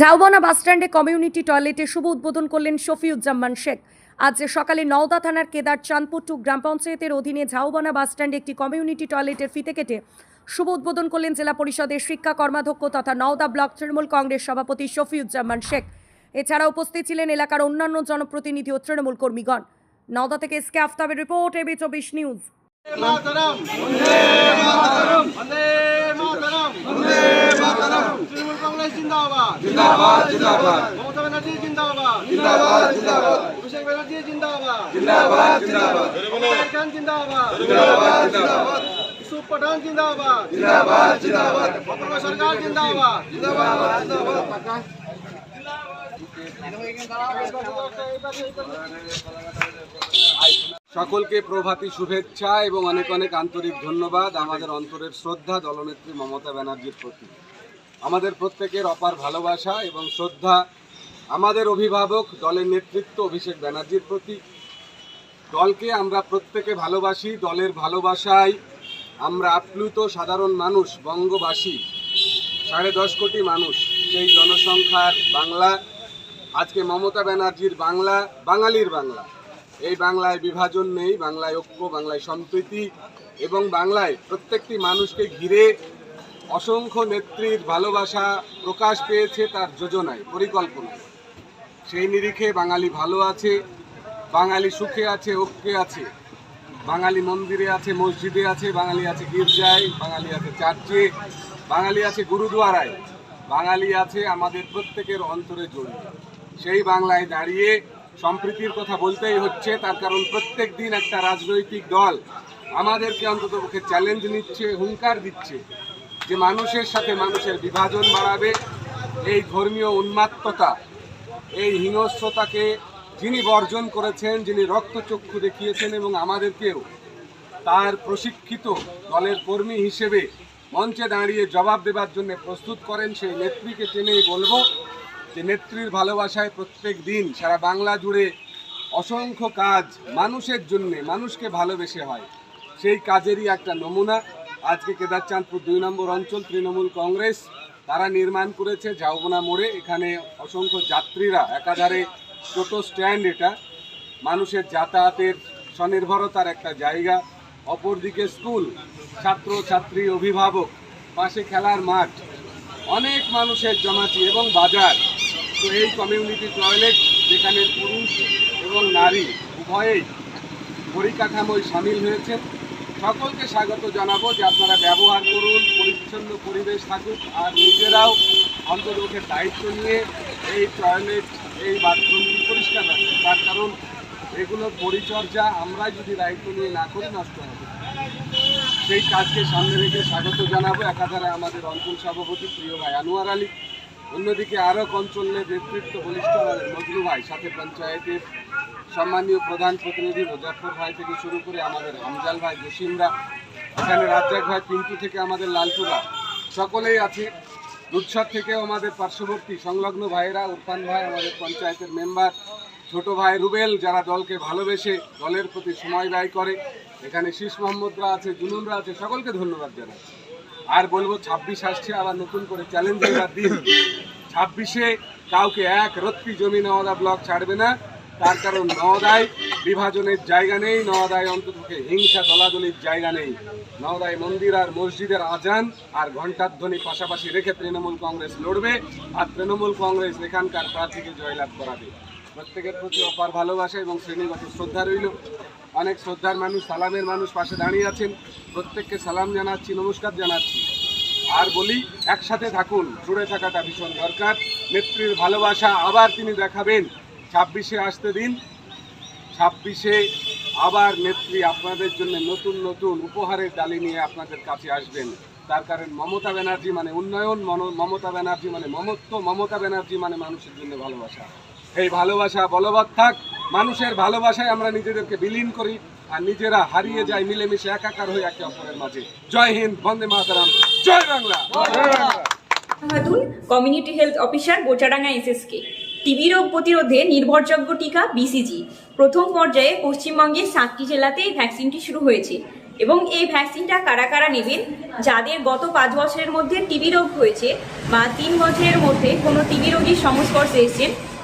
ঝাউবনা বাসস্ট্যান্ডে কমিউনিটি টয়লেটে শুভ উদ্বোধন করলেন শফিউজ্জামান শেখ। আজ সকালে নওদা থানার কেদার চাঁদপুট্টু গ্রাম পঞ্চায়েতের অধীনে ঝাউবনা বাসস্ট্যান্ডে একটি কমিউনিটি টয়লেটের ফিতে কেটে শুভ উদ্বোধন করলেন জেলা পরিষদের শিক্ষা কর্মাধ্যক্ষ তথা নওদা ব্লক তৃণমূল কংগ্রেস সভাপতি শফিউজ্জামান শেখ। এছাড়া উপস্থিত ছিলেন এলাকার অন্যান্য জনপ্রতিনিধি ও তৃণমূল কর্মীগণ। নওদা থেকে এসকে আফতাবের রিপোর্ট এবি চব্বিশ নিউজ। মাতরম বন্দে মাতরম। বন্দে মাতরম। বন্দে মাতরম। তৃণমূল কংগ্রেস জিন্দাবাদ। জিন্দাবাদ জিন্দাবাদ। মমতা ব্যানার্জি জিন্দাবাদ। জিন্দাবাদ জিন্দাবাদ। অভিষেক ব্যানার্জি জিন্দাবাদ। জিন্দাবাদ জিন্দাবাদ। মমতা খান জিন্দাবাদ। জিন্দাবাদ জিন্দাবাদ। ইউসুফ পাঠান জিন্দাবাদ। জিন্দাবাদ জিন্দাবাদ। অপূর্ব সরকার জিন্দাবাদ জিন্দাবাদ। জিন্দাবাদ। সকলকে প্রভাতী শুভেচ্ছা এবং অনেক অনেক আন্তরিক ধন্যবাদ আমাদের অন্তরের শ্রদ্ধা দলনেত্রী মমতা ব্যানার্জির প্রতি। আমাদের প্রত্যেকের অপার ভালোবাসা এবং শ্রদ্ধা আমাদের অভিভাবক দলের নেতৃত্ব অভিষেক ব্যানার্জির প্রতি। দলকে আমরা প্রত্যেকে ভালোবাসি, দলের ভালোবাসায় আমরা আপ্লুত সাধারণ মানুষ, বঙ্গবাসী, সাড়ে দশ কোটি মানুষ, সেই জনসংখ্যার বাংলা। আজকে মমতা ব্যানার্জির বাংলা, বাঙালির বাংলা। এই বাংলায় বিভাজন নেই, বাংলায় ঐক্য, বাংলায় সম্প্রীতি এবং বাংলায় প্রত্যেকটি মানুষকে ঘিরে অসংখ্য নেত্রীর ভালোবাসা প্রকাশ পেয়েছে তার যোজনায়, পরিকল্পনায়। সেই নিরিখে বাঙালি ভালো আছে, বাঙালি সুখে আছে, ঐক্যে আছে। বাঙালি মন্দিরে আছে, মসজিদে আছে, বাঙালি আছে গির্জায়, বাঙালি আছে চার্চে, বাঙালি আছে গুরুদুয়ারায়। বাঙালি আছে আমাদের প্রত্যেকের অন্তরে জড়িয়ে। সেই বাংলায় দাঁড়িয়ে সম্প্রীতির কথা বলতেই হচ্ছে, তার কারণ প্রত্যেক দিন একটা রাজনৈতিক দল আমাদেরকে অন্তত পক্ষে চ্যালেঞ্জ নিচ্ছে, হুঙ্কার দিচ্ছে। যে মানুষের সাথে মানুষের বিভাজন বাড়াবে, এই ধর্মীয় উন্মাত্ততা, এই হিংস্রতাকে যিনি বর্জন করেছেন, যিনি রক্তচক্ষু দেখিয়েছেন এবং আমাদেরকেও তার প্রশিক্ষিত দলের কর্মী হিসেবে মঞ্চে দাঁড়িয়ে জবাব দেবার জন্য প্রস্তুত করেন, সেই নেত্রীকে টেনেই বলব যে নেত্রীর ভালোবাসায় প্রত্যেক দিন সারা বাংলা জুড়ে অসংখ্য কাজ মানুষের জন্যে মানুষকে ভালোবেসে হয়। সেই কাজেরই একটা নমুনা। আজকে কেদারচাঁদপুর দুই নম্বর অঞ্চল তৃণমূল কংগ্রেস, তারা নির্মাণ করেছে ঝাউবনা মোড়ে। এখানে অসংখ্য যাত্রীরা একাধারে টোটো স্ট্যান্ড এটা। মানুষের যাতায়াতের স্বনির্ভরতার একটা জায়গা। অপরদিকে স্কুল ছাত্র ছাত্রী অভিভাবক, পাশে খেলার মাঠ। অনেক মানুষের জমাটি এবং বাজার। তো এই কমিউনিটি টয়লেট যেখানে পুরুষ এবং নারী উভয়েই পরিকাঠামোয় সামিল হয়েছে সকলকে স্বাগত জানাব যে আপনারা ব্যবহার করুন, পরিচ্ছন্ন পরিবেশ থাকুক আর নিজেরাও অন্তর্মুখের দায়িত্ব নিয়ে এই টয়লেট এই বাথরুম পরিষ্কার রাখুন। তার কারণ এগুলোর পরিচর্যা আমরা যদি দায়িত্ব নিয়ে না করি নষ্ট হবে। সেই কাজকে সামনে রেখে স্বাগত জানাব। একাধারে আমাদের অঞ্চল সভাপতি প্রিয় ভাই আনোয়ার আলী। অন্যদিকে আরও অঞ্চলের নেতৃত্ব বলিষ্ঠ নজরু ভাই, সাথে পঞ্চায়েতের সম্মানীয় প্রধান প্রতিনিধি মুজাফর ভাই থেকে শুরু করে আমাদের হামজাল ভাই, জসিমরা, এখানে রাজ্জাক ভাই, পিন্টু থেকে আমাদের লালটুরা সকলেই আছে। দুধসার থেকেও আমাদের পার্শ্ববর্তী সংলগ্ন ভাইয়েরা, উরফান ভাই আমাদের পঞ্চায়েতের মেম্বার, ছোট ভাই রুবেল যারা দলকে ভালোবেসে দলের প্রতি সময় ব্যয় করে। এখানে শীষ মোহাম্মদরা আছে, জুনুনরা আছে, সকলকে ধন্যবাদ জানাচ্ছি। আর বলব ছাব্বিশ আসছে আবার নতুন করে চ্যালেঞ্জ দেওয়ার দিন। ছাব্বিশে কাউকে এক রত্তি জমি নওদা ব্লক ছাড়বে না। তার কারণ নওদায় বিভাজনের জায়গা নেই, নওদায় অন্ততপক্ষে হিংসা দলাদলির জায়গা নেই। নওদায় মন্দির আর মসজিদের আজান আর ঘণ্টার ধ্বনি পাশাপাশি রেখে তৃণমূল কংগ্রেস লড়বে আর তৃণমূল কংগ্রেস এখানকার প্রার্থীকে জয়লাভ করাবে। প্রত্যেকের প্রতি অপার ভালোবাসা এবং শ্রেণীগত শ্রদ্ধা রইল। অনেক শ্রদ্ধার মানুষ, সালামের মানুষ পাশে দাঁড়িয়ে আছেন। প্রত্যেককে সালাম জানাচ্ছি, নমস্কার জানাচ্ছি। আর বলি, একসাথে থাকুন, জুড়ে থাকাটা ভীষণ দরকার। নেত্রীর ভালোবাসা আবার তিনি দেখাবেন। ছাব্বিশে আসতে দিন। ছাব্বিশে আবার নেত্রী আপনাদের জন্য নতুন নতুন উপহারের ডালি নিয়ে আপনাদের কাছে আসবেন। তার কারণ মমতা ব্যানার্জি মানে উন্নয়ন মমতা ব্যানার্জি মানে মমত্ব, মমতা ব্যানার্জি মানে মানুষের জন্য ভালোবাসা। এই ভালোবাসা বলবৎ থাক। মানুষের ভালোবাসায় আমরা নিজেদেরকে বিলীন করি। আর নিজেরা হারিয়ে যাই মিলেমিশে একাকার হয়ে একে অপরের মাঝে। জয় হিন্দ, বন্দে মাতারাম, জয় Bangla. Community health officer Bochadanga SSK. TB রোগ প্রতিরোধে নির্ভরযোগ্য টিকা বিসিজি প্রথম পর্যায়ে পশ্চিমবঙ্গের সাতটি জেলাতে এই ভ্যাকসিনটি শুরু হয়েছে। এবং এই ভ্যাকসিনটা কারা কারা নেবেন, যাদের গত পাঁচ বছরের মধ্যে টিবি রোগ হয়েছে, বা তিন বছরের মধ্যে কোনো টিবি রোগীর সংস্পর্শে এসেছেন